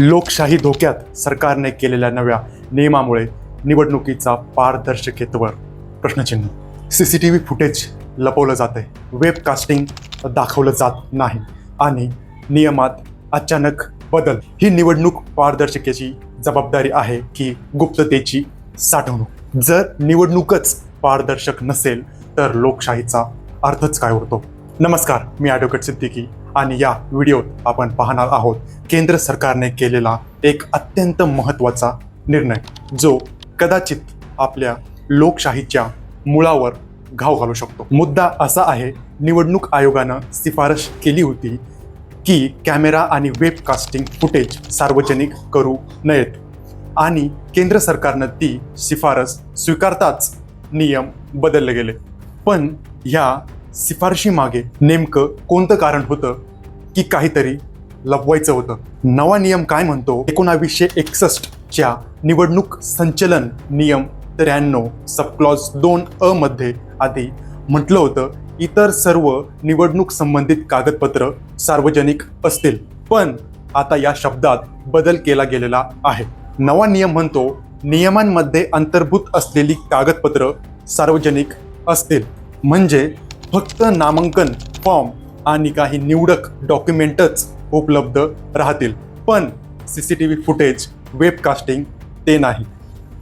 लोकशाही धोक्यात सरकारने केलेल्या नव्या नियमामुळे निवडणुकीचा पारदर्शकतेवर प्रश्नचिन्ह. C C T V footage लपवलं जाते वेबकास्टिंग दाखवलं जात नाही. आणि नियमात अचानक बदल. ही निवडणूक पारदर्शकेची जबाबदारी आहे की गुप्ततेची साठवणूक. जर निवडणूकच पारदर्शक नसेल तर लोकशाहीचा अर्थच काय उरतो? नमस्कार मी ॲडव्होकेट सिद्दीकी. आणि या व्हिडिओत आपण पाहणार आहोत केंद्र सरकारने केलेला एक अत्यंत महत्त्वाचा निर्णय जो कदाचित आपल्या लोकशाहीच्या मुळावर घाव घालू शकतो. मुद्दा असा आहे निवडणूक आयोगानं शिफारस केली होती की कॅमेरा आणि वेबकास्टिंग फुटेज सार्वजनिक करू नयेत. आणि केंद्र सरकारनं ती शिफारस स्वीकारताच नियम बदलले गेले. पण ह्या शिफारशीमागे नेमकं कोणतं कारण होतं की काहीतरी लपवायचं होतं. नवा नियम काय म्हणतो? एकोणावीसशे एकसष्टच्या निवडणूक संचलन नियम त्र्याण्णव सबक्लॉज दोन अ मध्ये आधी म्हटलं होतं इतर सर्व निवडणूक संबंधित कागदपत्र सार्वजनिक असतील. पण आता या शब्दात बदल केला गेलेला आहे. नवा नियम म्हणतो नियमांमध्ये अंतर्भूत असलेली कागदपत्र सार्वजनिक असतील. म्हणजे फक्त नामांकन फॉर्म आणि काही निवडक डॉक्युमेंटच उपलब्ध राहतील. पण C C T V footage webcasting ते नाही.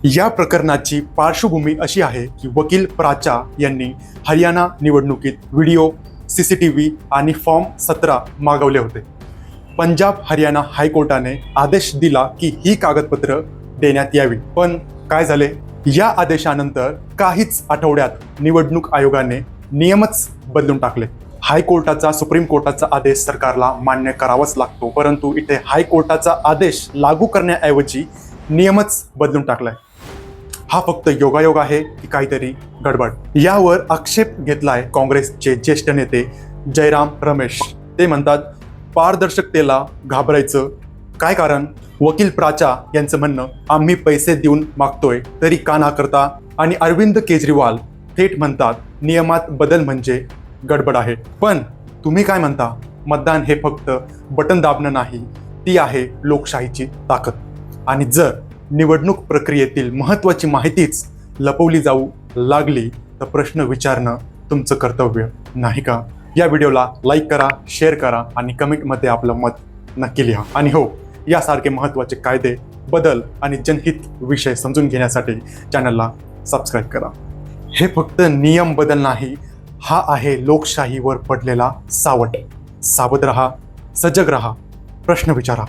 या प्रकरणाची पार्श्वभूमी अशी आहे की वकील प्राचा यांनी हरियाणा निवडणुकीत video C C T V आणि फॉर्म सतरा मागवले होते. पंजाब हरियाणा हायकोर्टाने आदेश दिला की ही कागदपत्र देण्यात यावी. पण काय झाले? या आदेशानंतर काहीच आठवड्यात निवडणूक आयोगाने नियमच बदलून टाकले. हायकोर्टाचा सुप्रीम कोर्टाचा आदेश सरकारला मान्य करावाच लागतो. परंतु इथे हायकोर्टाचा आदेश लागू करण्याऐवजी नियमच बदलून टाकलाय. हा फक्त योगायोग आहे की काहीतरी गडबड. यावर आक्षेप घेतलाय काँग्रेसचे ज्येष्ठ नेते जयराम रमेश. ते म्हणतात पारदर्शकतेला घाबरायचं काय कारण? वकील प्राचा यांचं म्हणणं आम्ही पैसे देऊन मागतोय तरी का ना करता आणि अरविंद केजरीवाल थेट म्हणतात नियमात बदल म्हणजे गडबड आहे. पण तुम्ही काय म्हणता? मतदान हे फक्त बटन दाबणं नाही ती आहे लोकशाहीची ताकद. आणि जर निवडणूक प्रक्रियेतील महत्त्वाची माहितीच लपवली जाऊ लागली तर प्रश्न विचारणं तुमचं कर्तव्य नाही का? या व्हिडिओला लाईक करा शेअर करा आणि कमेंटमध्ये आपलं मत नक्की लिहा. आणि हो यासारखे महत्त्वाचे कायदे बदल आणि जनहित विषय समजून घेण्यासाठी चॅनलला सबस्क्राईब करा. हे फक्त नियम बदल नाही हा आहे लोकशाहीवर पडलेला सावट. सावध रहा सजग रहा प्रश्न विचारा.